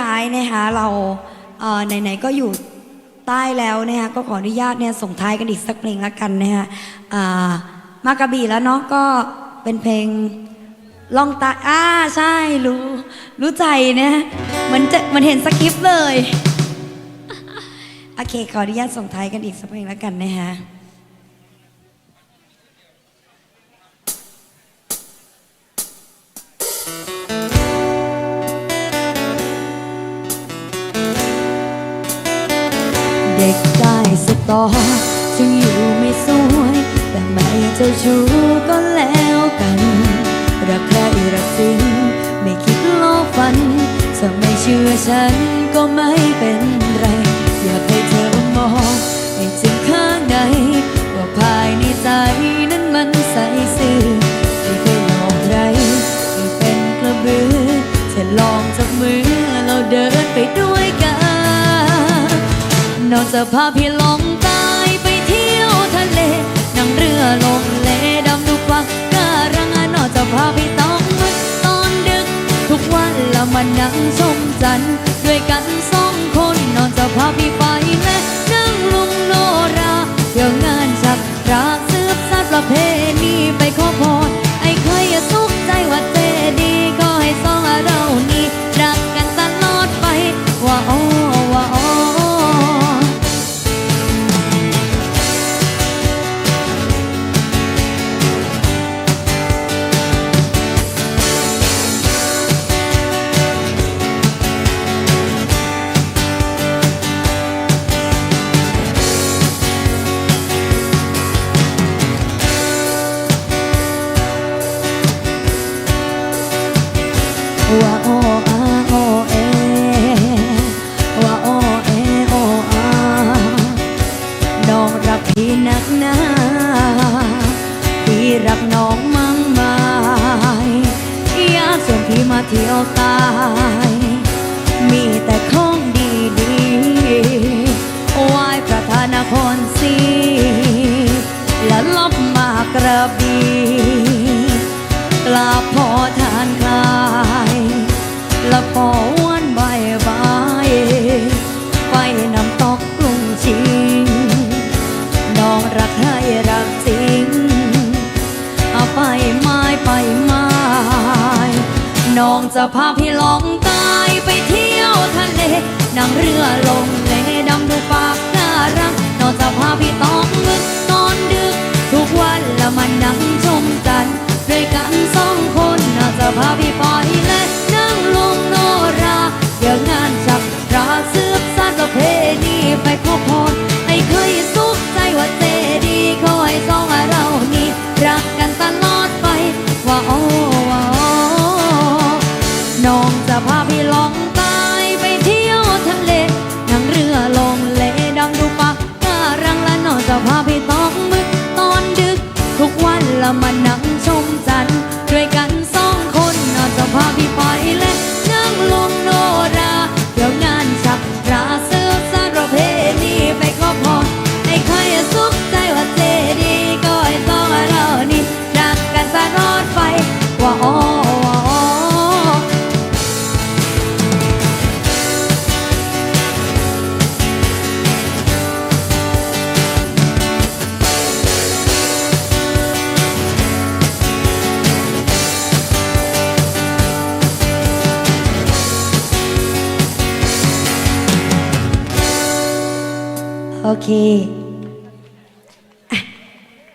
ท้ายๆนะคะเราเไหนๆก็อยู่ใต้แล้วนะคะก็ขออนุญาตเนี่ยส่งท้ายกันอีกสักเพลงละกันนะคะมากระบี่แล้วเนาะก็เป็นเพลงล่องตาอ่าใช่รู้รู้ใจนะเหมันจะเหมันเห็นสคริปต์เลย โอเค ขออนุญาตส่งท้ายกันอีกสักเพลงละกันนะคะ จ้าชู้ก็แล้วกัน รักใครรักจริงไม่คิดโลกฝันถ้าไม่เชื่อฉันก็ไม่เป็นไร อยากให้เธอมองให้ถึงข้างในว่าภายในใจนั้นมันใสซื่อไม่เคยหลอกใครไม่เป็นกระบือจลองจับมือเราเดินไปด้วยกัน นอกจากพาพี่ ยังชมจันทร์ด้วยกันสองคนนอนจะพาพี่ไปและนั่งลุงโนราเที่ยวงานชักรักสืบสัตว์ประเพณีไปขอพร รักพี่นักหนาพี่รักน้องมั่งมายอยากชวนพี่มาเที่ยวตาย มีแต่ของดีดีไหว้พระธานครศรีและลบมากระบีกราบพอท น้องจะพาพี่ลองใตายไปเที่ยวทะเลนั่งเรือลงเลดำดูปากน่ารักน้องจะพาพี่ต้องมึกนอนดึก ทุกวันละมันนั่งชมจันทร์ด้วยกันสองคนน้องจะพาพี่ไป โอเคอะ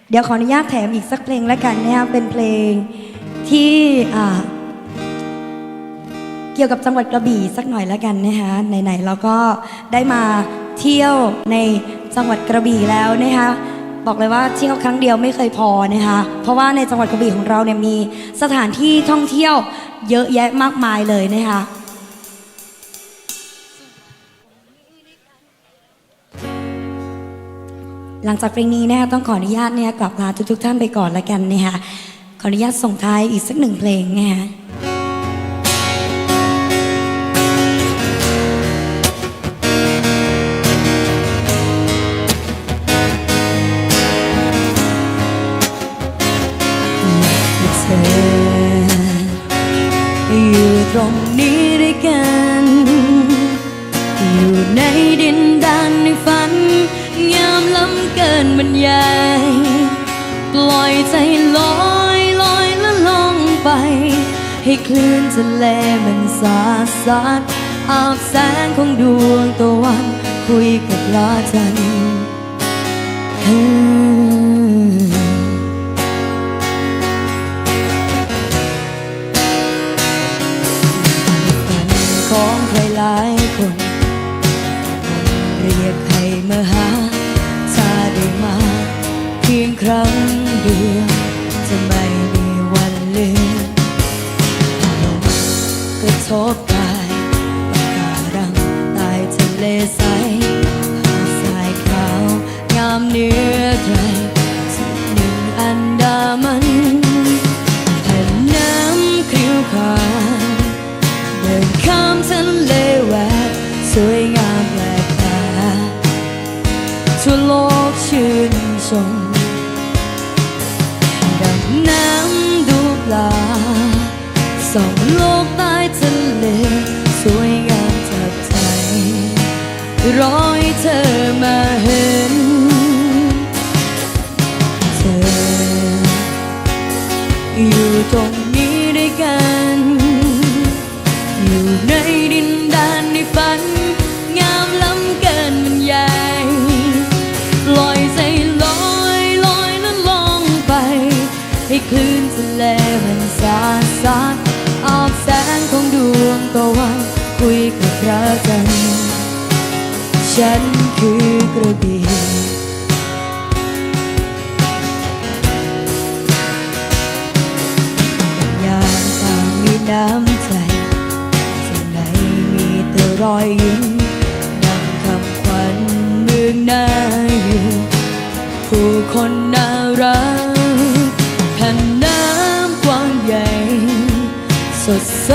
เดี๋ยวขออนุญาตแถมอีกสักเพลงแล้วกันนะครับเป็นเพลงที่เกี่ยวกับจังหวัดกระบี่สักหน่อยแล้วกันนะคะไหนๆเราก็ได้มาเที่ยวในจังหวัดกระบี่แล้วนะคะบอกเลยว่าเที่ยวครั้งเดียวไม่เคยพอนะคะเพราะว่าในจังหวัดกระบี่ของเราเนี่ยมีสถานที่ท่องเที่ยวเยอะแยะมากมายเลยนะคะ หลังจากเพลงนี้นะคะต้องขออนุญาตเนี่ยกลับลาทุกๆท่านไปก่อนละกันนะคะขออนุญาตส่งท้ายอีกสักหนึ่งเพลงนะคะอยู่ตรงนี้ด้วยกัน เกินบรรยายปล่อยใจลอยลอยและลองไป ให้คลื่นทะเลมันสาดสาดอาบแสงของดวงตะวัน คุยกับลาจันทร์ กระทบ รอให้เธอมาเห็น เธอ อยู่ตรงนี้ด้วยกัน อยู่ในดินแดนในฝัน งามล้ำเกินบรรยายปล่อยใจลอยลอยและลองไป ให้คลื่นทะเลมันสาดสัดอาแสงของดวงตะวันคุยกับพระจันทร์ ฉันคือกระบี่ยามต่างมีน้ำใจสิ่งไหนมีแต่รอยยิ้มนำคำขวัญเมืองน่าอยู่ ผู้คนน่ารักแผ่นน้ำกว้างใหญ่ สดใส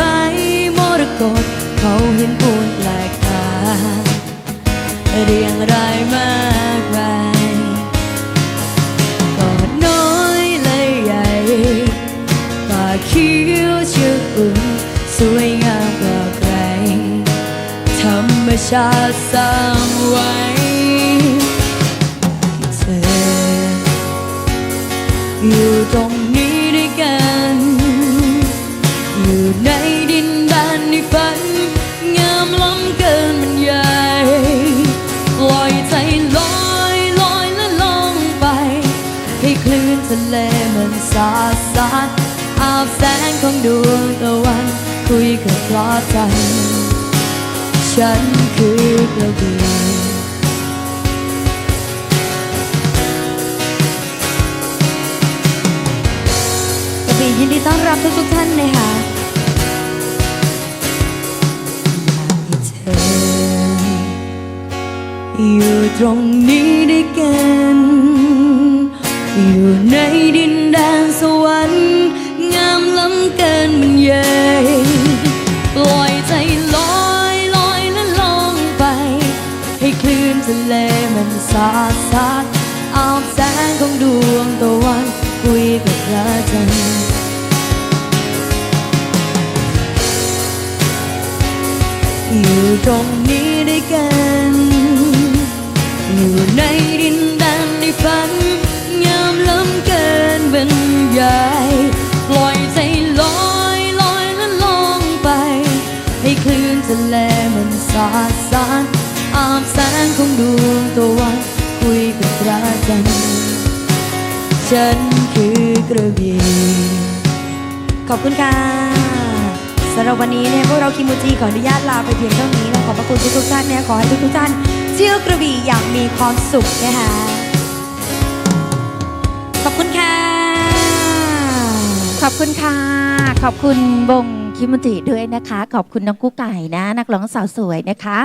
ชาสร้างไว้เธอ อยู่ตรงนี้ด้วยกัน อยู่ในดินแดนในฝัน งามล้ำเกินบรรยายปล่อยใจลอยลอยและลองไป ให้คลื่นทะเลมันสาดสัดอาบแสงของดวงตะวัน คุยกับพระจันทร์ฉัน คือกระบี่กระบี่ยินดีต้อนรับทุกทุกท่านนะคะอยากให้เธออยู่ตรงนี้ด้วยกัน อยู่ในดิ ตะวันคุยกับพระจันทร์อยู่ตรงนี้ด้วยกัน อยู่ในดินแดนในฝันงามล้ำเกินบรรยายปล่อยใจลอยลอยและลองไป ให้คลื่นทะเลมันสาดสัดอาบแสงของดวงตะวันคุยกับพระจันทร์ ฉันคือกระบี่ขอบคุณค่ะสำหรับวันนี้เนี่ยพวกเราคิมูจิขออนุญาตลาไปเพียงเท่านี้นะขอบพระคุณทุกๆท่านเนี่ยขอให้ทุกๆท่านเที่ยวกระบี่อย่างมีความสุขนะคะขอบคุณค่ะ ขอบคุณค่ะ ขอบคุณวงคิมุจิด้วยนะคะ ขอบคุณน้องกุ๊กไก่นะ นักร้องสาวสวยนะคะ